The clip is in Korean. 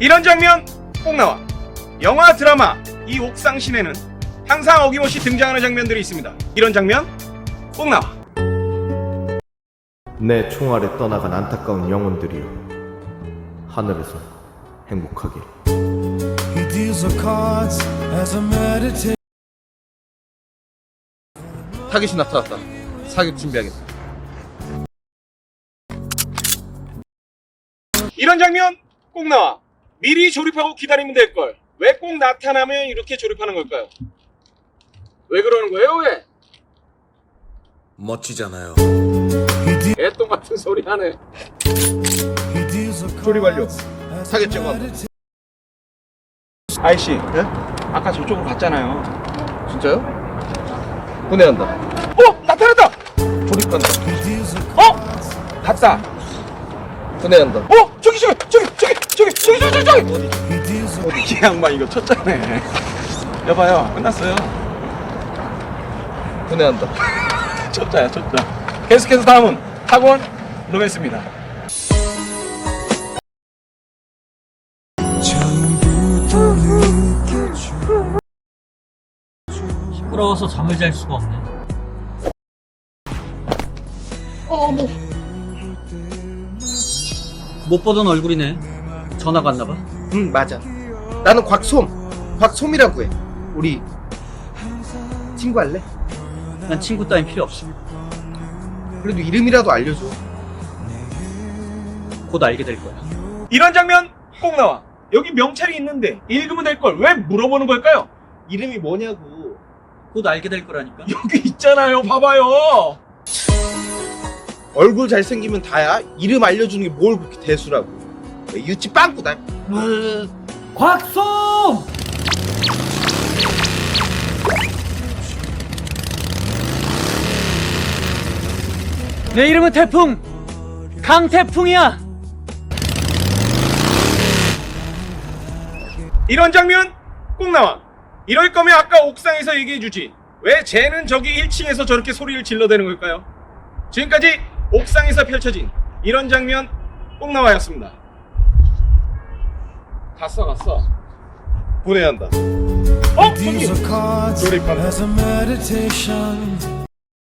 이런 장면 꼭 나와. 영화 드라마 이 옥상 시내는 항상 어김없이 등장하는 장면들이 있습니다. 이런 장면 꼭 나와. 내 총알에 떠나간 안타까운 영혼들이여 하늘에서 행복하길 He deals the cards as a meditation. 타깃이 나타났다. 사격 준비하겠다. 이런 장면 꼭 나와. 미리 조립하고 기다리면 될 걸. 왜 꼭 나타나면 이렇게 조립하는 걸까요? 왜 그러는 거예요? 왜? 멋지잖아요. 애똥 같은 소리 하네. 조립 완료. 제거한다. meditation. 아이씨, 예? 아까 저쪽으로 갔잖아요. 진짜요? 분해한다. 어, 나타났다. 조립한다. 어, 갔다. 분해한다. 어, 저기 저기 저기 저기 저기 저기 저기 저기. The 이 양반 이거 쳤잖아요. 여봐요, 끝났어요. 분해한다. 쳤자야, 쳤자. 계속해서 다음은 학원 로맨스입니다. 시끄러워서 잠을 잘 수가 없네. 못 보던 얼굴이네. 전화 갔나봐. 응 맞아. 나는 곽솜. 곽솜이라고 해. 우리 친구 할래? 난 친구 따윈 필요 없어. 그래도 이름이라도 알려줘. 곧 알게 될 거야. 이런 장면 꼭 나와. 여기 명찰이 있는데 읽으면 될 걸 왜 물어보는 걸까요? 이름이 뭐냐고. 곧 알게 될 거라니까. 여기 있잖아요. 봐봐요. 얼굴 잘생기면 다야. 이름 알려주는 게 뭘 그렇게 대수라고. 유치 빵꾸다. 곽솜! 내 이름은 태풍! 강태풍이야! 이런 장면 꼭 나와. 이럴 거면 아까 옥상에서 얘기해 주지. 왜 쟤는 저기 1층에서 저렇게 소리를 질러대는 걸까요? 지금까지 옥상에서 펼쳐진 이런 장면 꼭 나와였습니다. 다 써놨어. 보내야 한다. 어? 저기! 조립하는.